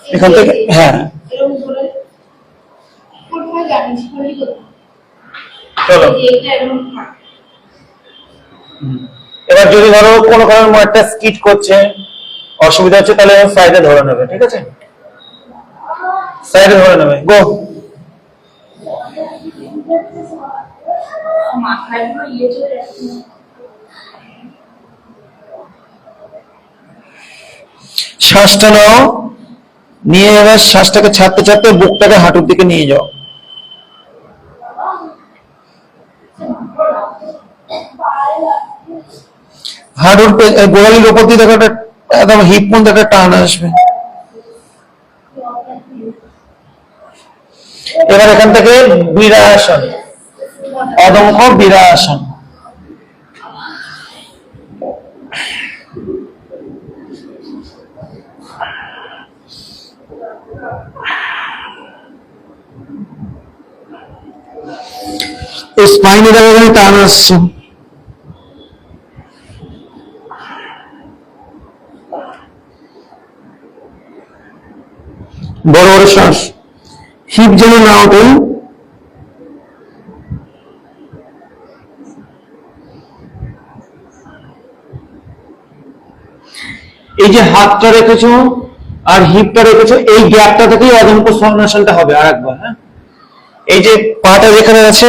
এখান থেকে হ্যাঁ। চলো। এবার যদি ধরো কোনো কারণে একটা স্কিট করছে অসুবিধা হচ্ছে তাহলে সাইডে ধরে নেবে ঠিক আছে? সাইডে ধরে নেবে গো ইয়ে শ্বাসটা নাও। নিয়ে এবার শ্বাসটাকে ছাড়তে ছাড়তে বুকটাকে হাঁটুর দিকে নিয়ে যাও। হাঁটুর গোড়ালির ওপর দিয়ে দেখো একটা, একদম হিপ পর্যন্ত একটা টান আসবে। এবার এখান থেকে বিরাসন অদঙ্ক বিরাসন। স্পাইনে দেখো টান আসছে বড় বড় শ্বাস হিপ যেন না ওঠে এই যে হাতটা রেখেছো আর হিপটা রেখেছো, এই গ্যাপটা থেকেই অদম্প সন্ন্যাসনটা হবে আর একবার হ্যাঁ? এই যে পাটা যেখানে আছে,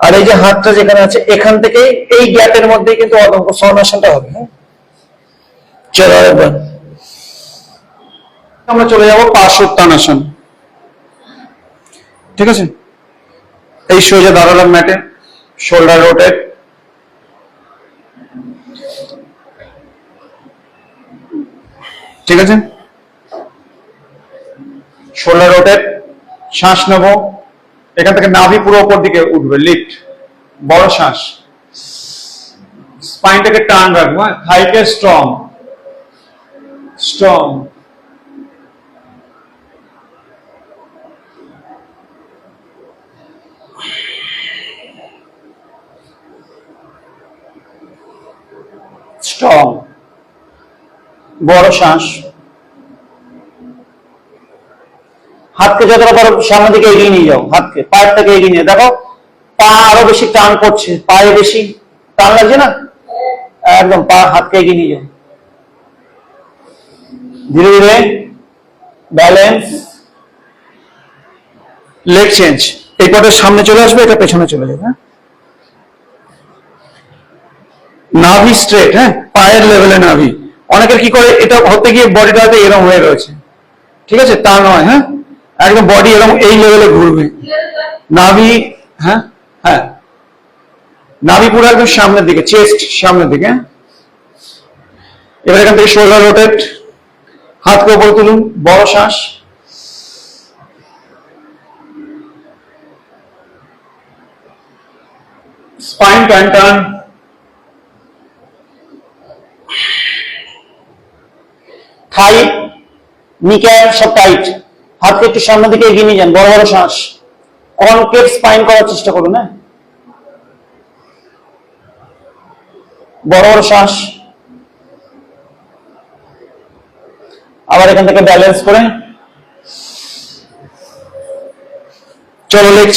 আর এই যে হাতটা যেখানে আছে, এখান থেকে এই গ্যাপের মধ্যেই কিন্তু অদম্প সন্ন্যাসনটা হবে হ্যাঁ? চলো আরেকবার। আমরা চলে যাব পার্শ্বত্তানাসন ঠিক আছে? এই সোজা দাঁড়ালাম ম্যাটে শোল্ডার রোটেট ঠিক আছে? শোল্ডার রোটেট শ্বাস নেব। এখান থেকে নাভি পুরো উপর দিকে উঠবে লিফট বড় শ্বাস। স্পাইনটাকে টান রাখব হ্যাঁ? থাইকে স্ট্রং স্ট্রং স্ট্রং বড় শ্বাস। হাতকে যতটা পারো সামনের দিকে এগিয়ে নিয়ে যাও, হাতকে, পায়ের থেকে এগিয়ে নিয়ে দেখো, পা আরও বেশি টান পড়ছে পায়ে বেশি টান লাগছে না? একদম, পা, হাতকে এগিয়ে নিয়ে যাও। ধীরে ধীরে ব্যালেন্স লেগ চেঞ্জ এই পটের সামনে চলে আসবে, এটা পেছনে চলে যাবে হ্যাঁ? নাভি স্ট্রেট হ্যাঁ? পায়ের লেভেলে নাভি। অনেকের কি করে, এটা হতে গিয়ে বডিটা হয়তো এরকম হয়ে রয়েছে। ঠিক আছে? তা নয় হ্যাঁ? একদম বডি এরকম এই লেভেলে ঘুরবে। নাভি হ্যাঁ হ্যাঁ। নাভি পুরো একদম সামনের দিকে চেস্ট সামনের দিকে হ্যাঁ? এবার এখান থেকে শোল্ডার রোটেট হাতকে উপরে তুলুন, বড় শ্বাস। স্পাইন টান টান থাই নিকায় সব টাইট হাতকে একটু সামনের দিকে এগিয়ে নিয়ে যান, বড় বড় শ্বাস। কনকেভ স্পাইন করার চেষ্টা করুন হ্যাঁ? বড় বড় শ্বাস। আবার এখান থেকে ব্যালেন্স করে। চলো লেগ